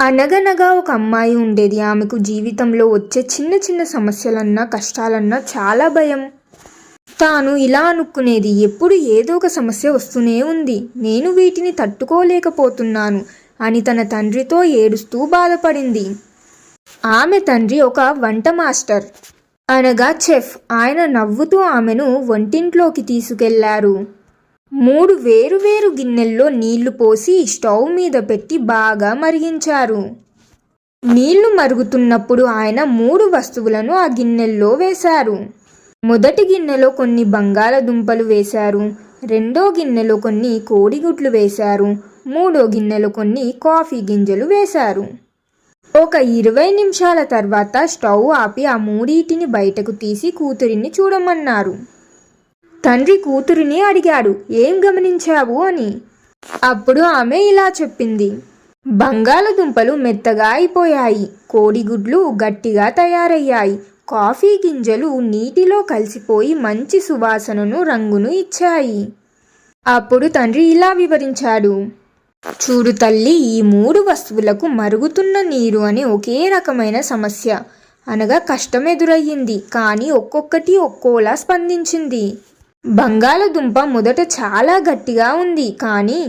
అనగనగా ఒక అమ్మాయి ఉండేది. ఆమెకు జీవితంలో వచ్చే చిన్న చిన్న సమస్యలన్నా కష్టాలన్నా చాలా భయం. తాను ఇలా అనుకునేది ఎప్పుడు ఏదో ఒక సమస్య వస్తూనే ఉంది. నేను వీటిని తట్టుకోలేకపోతున్నాను అని తన తండ్రితో ఏడుస్తూ బాధపడింది. ఆమె తండ్రి ఒక వంట మాస్టర్. అనగా చెఫ్. ఆయన నవ్వుతూ ఆమెను వంటింట్లోకి తీసుకెళ్ళారు. మూడు వేరువేరు గిన్నెల్లో నీళ్ళు పోసి స్టవ్ మీద పెట్టి బాగా మరిగించారు. నీళ్ళు మరుగుతున్నప్పుడు ఆయన మూడు వస్తువులను ఆ గిన్నెల్లో వేశారు. మొదటి గిన్నెలో కొన్ని బంగాళదుంపలు వేశారు. రెండో గిన్నెలో కొన్ని కోడిగుడ్లు వేశారు. మూడో గిన్నెలో కొన్ని కాఫీ గింజలు వేశారు. ఒక ఇరవై నిమిషాల తర్వాత స్టవ్ ఆపి ఆ మూడింటిని బయటకు తీసి కూతురిని చూడమన్నారు. తండ్రి కూతురిని అడిగాడు ఏం గమనించావు? అని. అప్పుడు ఆమె ఇలా చెప్పింది బంగాళదుంపలు మెత్తగా అయిపోయాయి కోడిగుడ్లు గట్టిగా తయారయ్యాయి కాఫీ గింజలు నీటిలో కలిసిపోయి మంచి సువాసనను రంగును ఇచ్చాయి. అప్పుడు తండ్రి ఇలా వివరించాడు చూడు తల్లి ఈ మూడు వస్తువులకు మరుగుతున్న నీరు అనే ఒకే రకమైన సమస్య. అనగా కష్టం ఎదురయ్యింది కానీ ఒక్కొక్కటి ఒక్కోలా స్పందించింది. బంగాళదుంప మొదట చాలా గట్టిగా ఉంది కానీ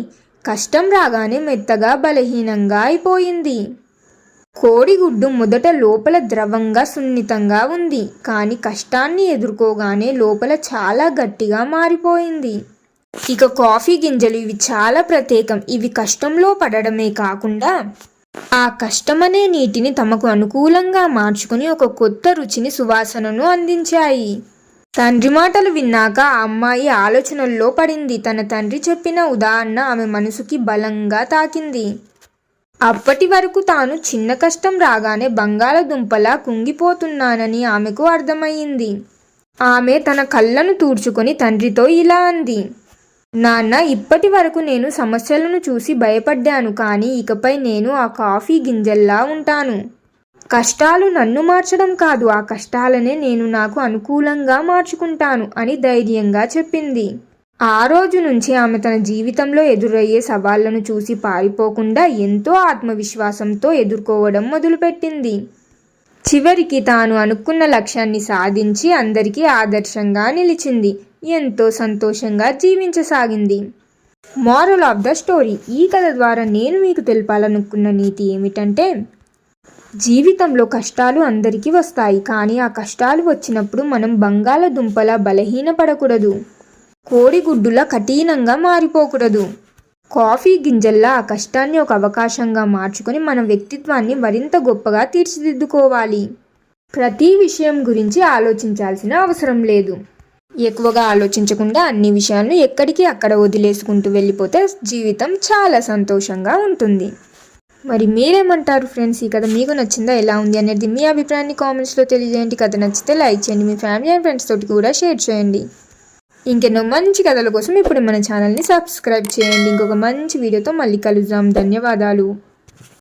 కష్టం రాగానే మెత్తగా బలహీనంగా అయిపోయింది. కోడిగుడ్డు మొదట లోపల ద్రవంగా సున్నితంగా ఉంది కానీ కష్టాన్ని ఎదుర్కోగానే లోపల చాలా గట్టిగా మారిపోయింది. ఇక కాఫీ గింజలు ఇవి చాలా ప్రత్యేకం. ఇవి కష్టంలో పడడమే కాకుండా ఆ కష్టమనే నీటిని తమకు అనుకూలంగా మార్చుకుని ఒక కొత్త రుచిని సువాసనను అందించాయి. తండ్రి మాటలు విన్నాక ఆ అమ్మాయి ఆలోచనల్లో పడింది. తన తండ్రి చెప్పిన ఉదాహరణ ఆమె మనసుకి బలంగా తాకింది. అప్పటి వరకు తాను చిన్న కష్టం రాగానే బంగాళదుంపలా కుంగిపోతున్నానని ఆమెకు అర్థమయ్యింది. ఆమె తన కళ్ళను తూర్చుకొని తండ్రితో ఇలా అంది. నాన్న ఇప్పటి వరకు నేను సమస్యలను చూసి భయపడ్డాను. కానీ ఇకపై నేను ఆ కాఫీ గింజల్లా ఉంటాను. కష్టాలు నన్ను మార్చడం కాదు ఆ కష్టాలనే నేను నాకు అనుకూలంగా మార్చుకుంటాను అని ధైర్యంగా చెప్పింది. ఆ రోజు నుంచి ఆమె తన జీవితంలో ఎదురయ్యే సవాళ్ళను చూసి పారిపోకుండా ఎంతో ఆత్మవిశ్వాసంతో ఎదుర్కోవడం మొదలుపెట్టింది. చివరికి తాను అనుకున్న లక్ష్యాన్ని సాధించి అందరికీ ఆదర్శంగా నిలిచింది. ఎంతో సంతోషంగా జీవించసాగింది. మారల్ ఆఫ్ ద స్టోరీ ఈ కథ ద్వారా నేను మీకు తెలపాలనుకున్న నీతి ఏమిటంటే జీవితంలో కష్టాలు అందరికీ వస్తాయి కానీ ఆ కష్టాలు వచ్చినప్పుడు మనం బంగాళదుంపలా బలహీనపడకూడదు. కోడిగుడ్డులా కఠినంగా మారిపోకూడదు. కాఫీ గింజల్లా ఆ కష్టాన్ని ఒక అవకాశంగా మార్చుకొని మన వ్యక్తిత్వాన్ని మరింత గొప్పగా తీర్చిదిద్దుకోవాలి. ప్రతి విషయం గురించి ఆలోచించాల్సిన అవసరం లేదు. ఎక్కువగా ఆలోచించకుండా అన్ని విషయాలను ఎక్కడికి అక్కడ వదిలేసుకుంటూ వెళ్ళిపోతే జీవితం చాలా సంతోషంగా ఉంటుంది. మరి మీరేమంటారు ఫ్రెండ్స్? ఈ కథ మీకు నచ్చిందా? ఎలా ఉంది అనేది మీ అభిప్రాయాన్ని కామెంట్స్లో తెలియజేయండి. కథ నచ్చితే లైక్ చేయండి. మీ ఫ్యామిలీ అండ్ ఫ్రెండ్స్ తోటి కూడా షేర్ చేయండి. ఇంకెన్నో మంచి కథల కోసం ఇప్పుడు మన ఛానల్ని సబ్స్క్రైబ్ చేయండి. ఇంకొక మంచి వీడియోతో మళ్ళీ కలుద్దాం. ధన్యవాదాలు.